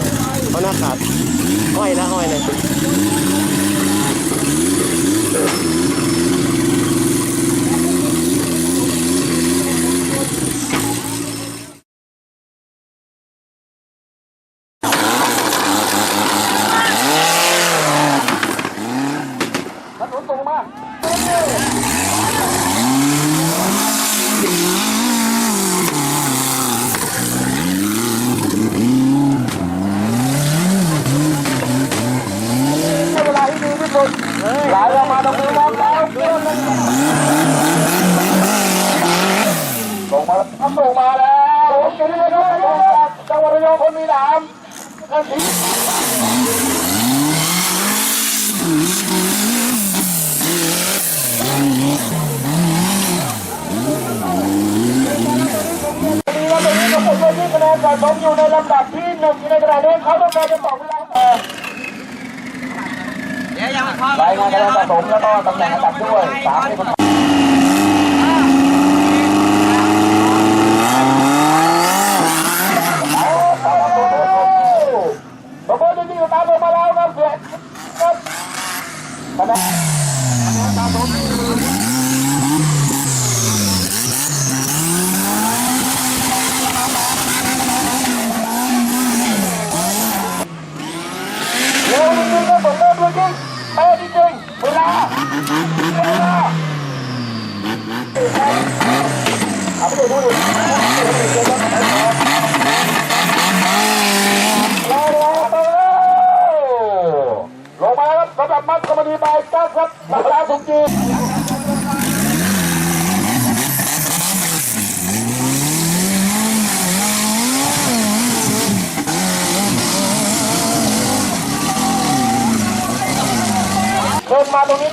ขาดแล้วตัวหน้าขาดห้อยนะห้อยเลย ถนนตรงมาให้เวล ไหลออกมาตรงนี้ครับแล้วเพื่อนลยส่งมาแล้วส่งมาแล้วผมจะเรียกว่าจังหวัดระยองคนมีหนามกันทีดีแล้วตรงนี้ก็เป็นที่คะแนนสะสมอยู่ในลำดับที่หนึ่งในขณะนี้เขาต้องการจะบอกเวลาเออ เดี๋ยวยังพอ รายงานคะแนนสะสมแล้วก็ตำแหน่งอันดับด้วยสามในคนบอลที่อยู่ตามลงมาแล้วครับเสียครับคะแน ลงมาครับสำหรับมัดกมดีบายจ้าครับมาลาสุกี้จีนเดินมาตรงนี้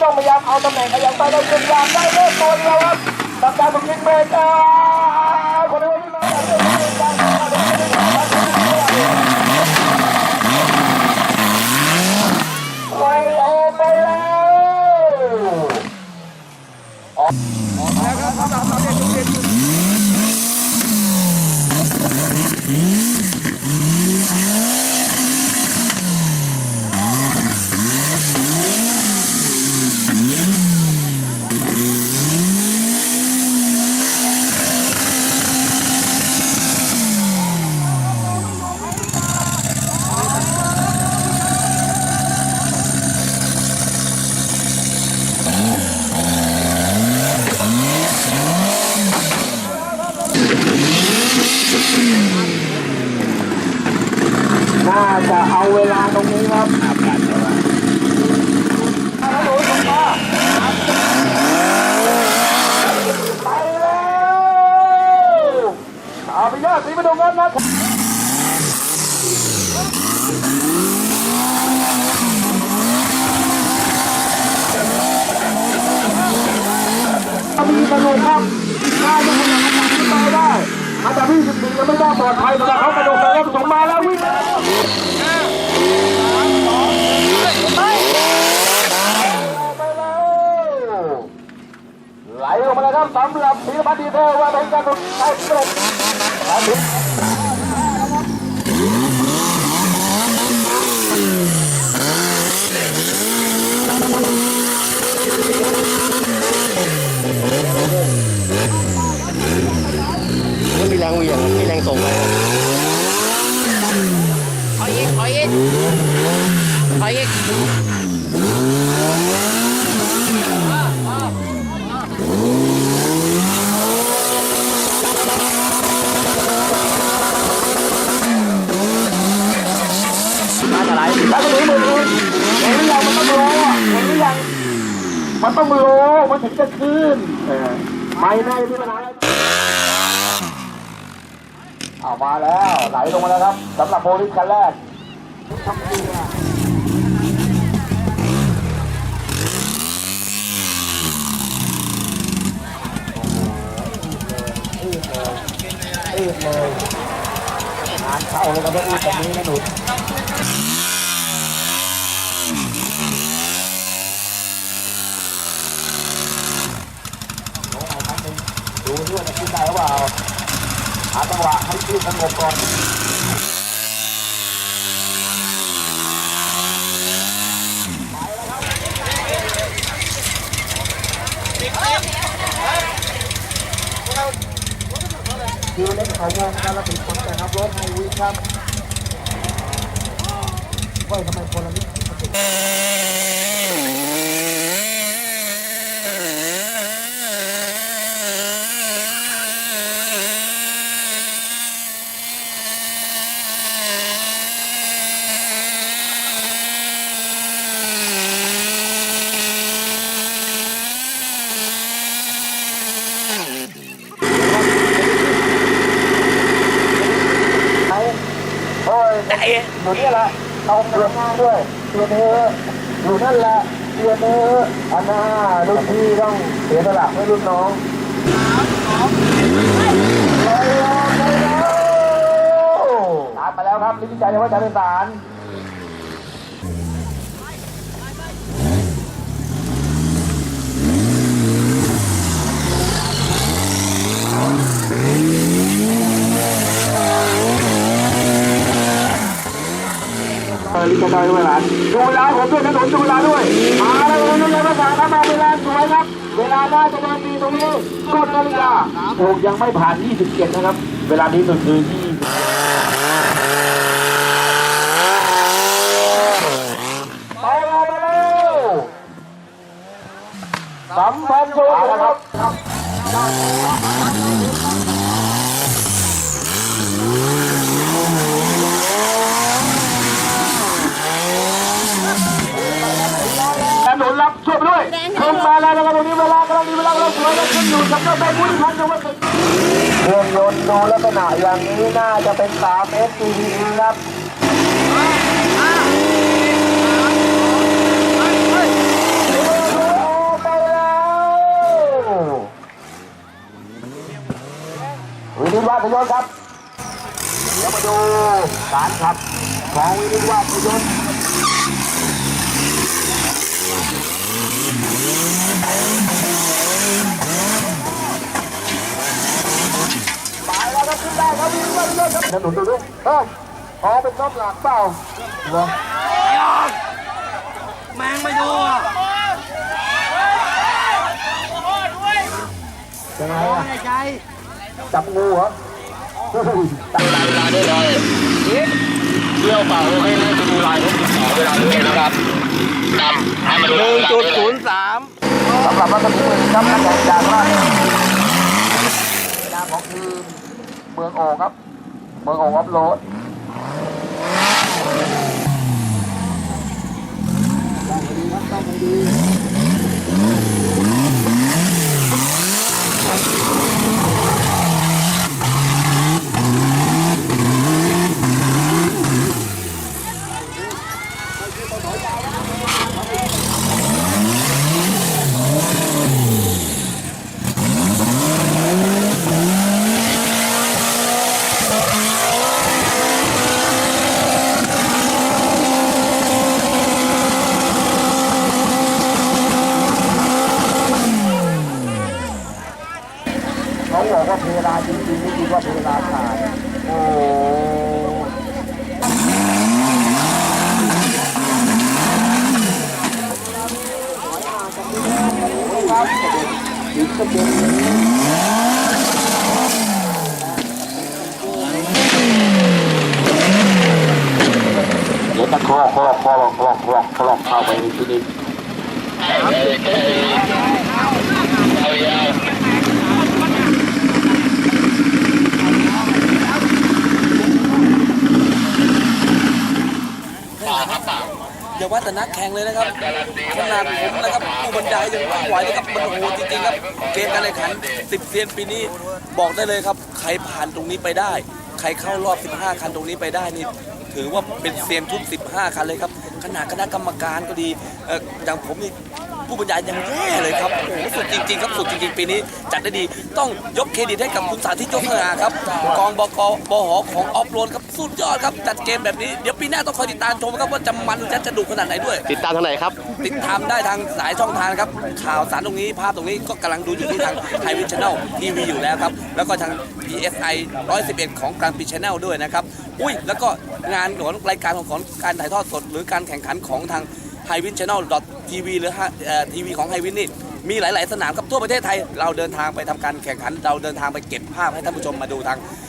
ตำแหน่งขยับไปเราพยายางได้เลขตัวเดียวครับสัปดาห์สมยิงเมกาคนนี้วันนี้มาแบบนี้ไปออกไปแล้ว น่าจะเอาเวลาตรงนี้ครับเอาหนูลงมาไปแล้วเอาไปยอดสีมาดูกันนะมีกระโดดครับน่าจะขยับขึ้นไปได้อันดับที่14ยังไม่ได้ปลอดภัยสำหรับเขากระโดดไปแล้วส่งมาแล้ววิ่งไปแล้วไหลลงมาแล้วครับสำหรับพีรพัฒน์ดีเทลว่าเป็นการสุดท้ายสำเร็จค รับ มันมีแรงเหวี่ยงมีแรงส่งไป ถอยอีกถอยอีกถอยอีก น่าจะไหลแล้วก็หนีมืออื่นเห็นหรือยังมันต้องโลอะเห็นหรือยังมันต้องโลมันถึงจะขึ้นไม่ได้ที่ปัญหาอะไรเอามาแล้วไหลลงมาแล้วครับสำหรับโบลิสคันแรกอืดเลยงานเข้าเลยก็ต้องอืดแบบนี้นะหนูลงเอาครั้ง หาจังหวะให้ที่อสงบก่อนคิวเล็กเขาวงการละสิบคนแต่ครับรถไฮวีครับเฮ้ยทำไมคนละนิดไหนโอ้ย ไหน อยู่นี่แหละเอาเปลือกงาน รียนเถอะอยู่นั่นแหละเปลี่ยนเธอะอันน่ารุ่นพี่ต้องเสียสละให้รุ่นน้องไปแล้วไปแล้วตามมาแล้วครับลิขิตใจในวัชรสาร เออลิขิตใจในวัชรสารดูเวลาผมด้วยถนนดูเวลาด้วย มาแล้วรุ่นวัชรสารครับมาเวลาสวยครับ เวลาน่าจะเดินดีตรงนี้กดนาฬิกาถูกยังไม่ผ่าน 27 นะครับ เวลาที่สุดคือ20ไปแล้วไปแล้วสัมพันธ์โชว์ครับถนน รับช่วยด้วยชมมาแล้วนะครับตรงนี้เวลากำลังดีเวลากำลังสวยแล้วขึ้นอยู่กับเจ้าแบงค์วุฒิพันธ์จังหวัดสุเครื่องยนต์ดูลักษณะอย่างนี้น่าจะเป็น3 S P D ครับไปแล้ววินิจวาสยนต์ครับเดี๋ยวมาดูการขับของวินิจวาสยนต์ไปแล้วครับ ขึ้นได้ครับวินิจวาสยนต์ครับถนนดูด้วยเฮ้ยพอเป็นน้ำหลักเปล่าเหรอแมงไม่ดูอะยังไงอะใจ จับงูเหรอตั้งใจมาได้เลยเที่ยวเปล่าให้ให้ดูลายรถติดต่อเวลาเลื่อนนะครับดำให้มาดูหนึ่งจุดศูนย์สามสำหรับรัฐมนตรีครับนักแข่งจากราชนาของทีม เมืองโอ่งครับ เมืองโอ่งอัพโหลดเขา จริงๆไม่คิดว่าเพลาขาดโอ้เดี๋ยวตะคอกคลอกคลอกคลอกคลอกคลอกเข้าไปในที่นี้ อย่าว่าแต่นักแข่งเลยนะครับขนาดผมนะครับผู้บรรยายยังไม่ไหวเลยครับมันโหดจริงๆครับ เกมการแข่งขัน 10เซียนปีนี้บอกได้เลยครับ ใครผ่านตรงนี้ไปได้ ใครเข้ารอบ 15 คันตรงนี้ไปได้นี่ถือว่าเป็นเซียนทุก 15 คันเลยครับขนาดคณะกรรมการก็ดีอย่างผมนี่ผู้บรรยายยังแย่เลยครับโอ้โหสุดจริงๆครับสุดจริงๆปีนี้จัดได้ดี ต้องยกเครดิตให้กับคุณสาธิตยกสง่าครับกองบกบหของออฟโรดครับ สุดยอดครับจัดเกมแบบนี้เดี๋ยวปีหน้าต้องคอยติดตามชมครับว่าจะมันจะจะดุขนาดไหนด้วย ติดตามทางไหนครับ ติดตามได้ทางสายช่องทางครับ ข่าวสารตรงนี้ภาพตรงนี้ก็กำลังดูอยู่ที่ทางไทยวิชแนลทีวีอยู่แล้วครับ แล้วก็ทาง PSI 111 ของกลางปีชแนลด้วยนะครับ อุ้ยแล้วก็งานของรายการของของการถ่ายทอดสด หรือการแข่งขันของทางไฮวินช n แนลทีวีหรือทีวีของไฮวินนี่มีหลาย ๆ สนามครับทั่วประเทศไทย เราเดินทางไปทำการแข่งขัน เราเดินทางไปเก็บภาพให้ท่านผู้ชมมาดูทางเอ่อ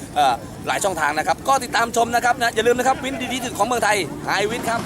หลายช่องทางนะครับ ก็ติดตามชมนะครับนะอย่าลืมนะครับวินดีที่สุดของเมืองไทยไฮวินครับ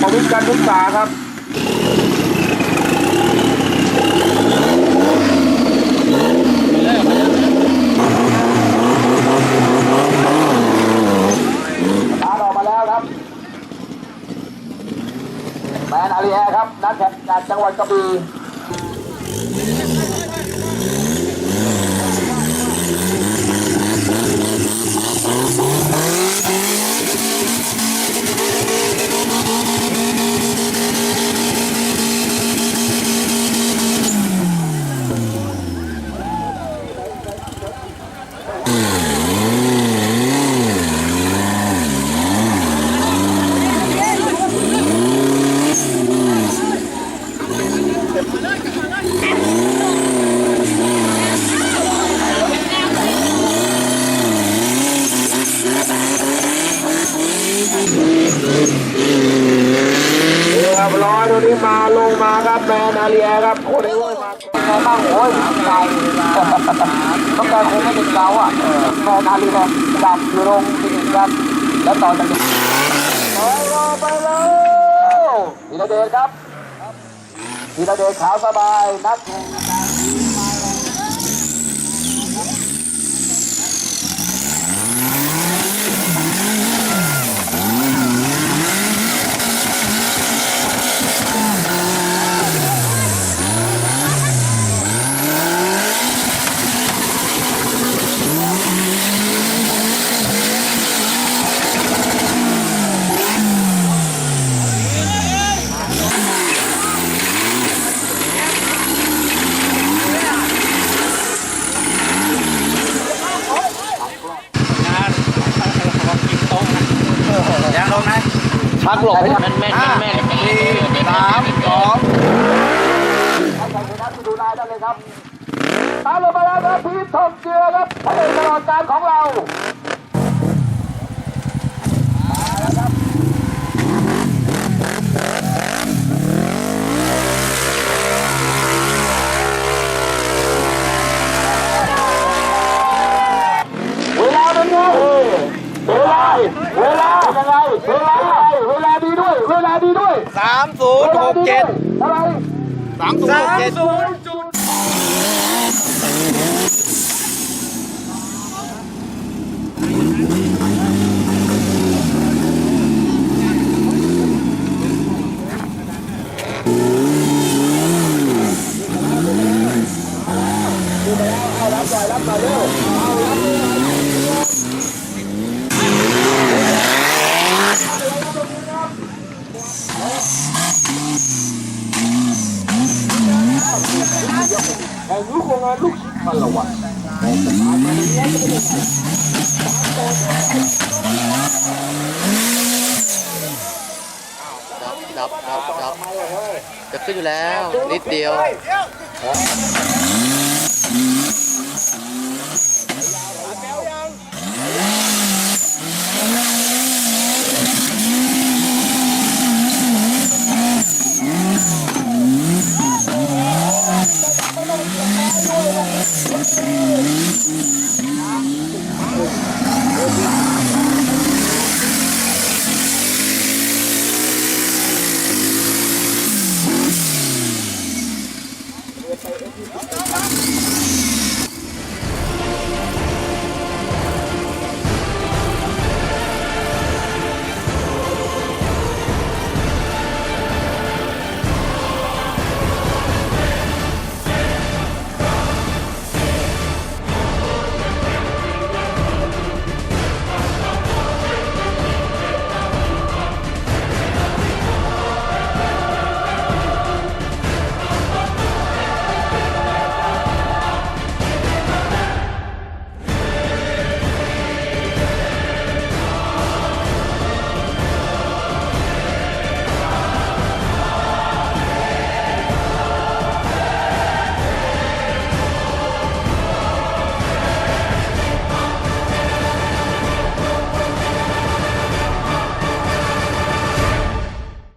ประ วิตรการศึกษาครับตาออกมาแล้วครับแมนอาลีแอร์ครับ นักแข่งจากจังหวัดกระบี่ งมาครับแมนอารียครับโอ้ยโอ้ยมาไงบ้างโอ้ยไกลต้องการคงไม่เป็นเราอะแมนอารียดับอยู่ลงที่นี่ครับแล้วต่อจากนี้ไปรอไปแล้วธีรเดชครับธีรเดชขาวสบายนัก ลบให้แม่นแม่นแม่นแม่สามสองให้ใครชนะที่ดูได้ได้เลยครับตามลงมาแล้วครับพีททองเจือครับพระเอกตลอดการของเราเวลาเป็นไงเวลา เวลาเป็นยังไงเวลา เวลาดีด้วยสามศูนย์หกเจ็ดเท่าไหร่สามศูนย์หกเจ็ด จะขึ้นอยู่แล้ว นิดเดียว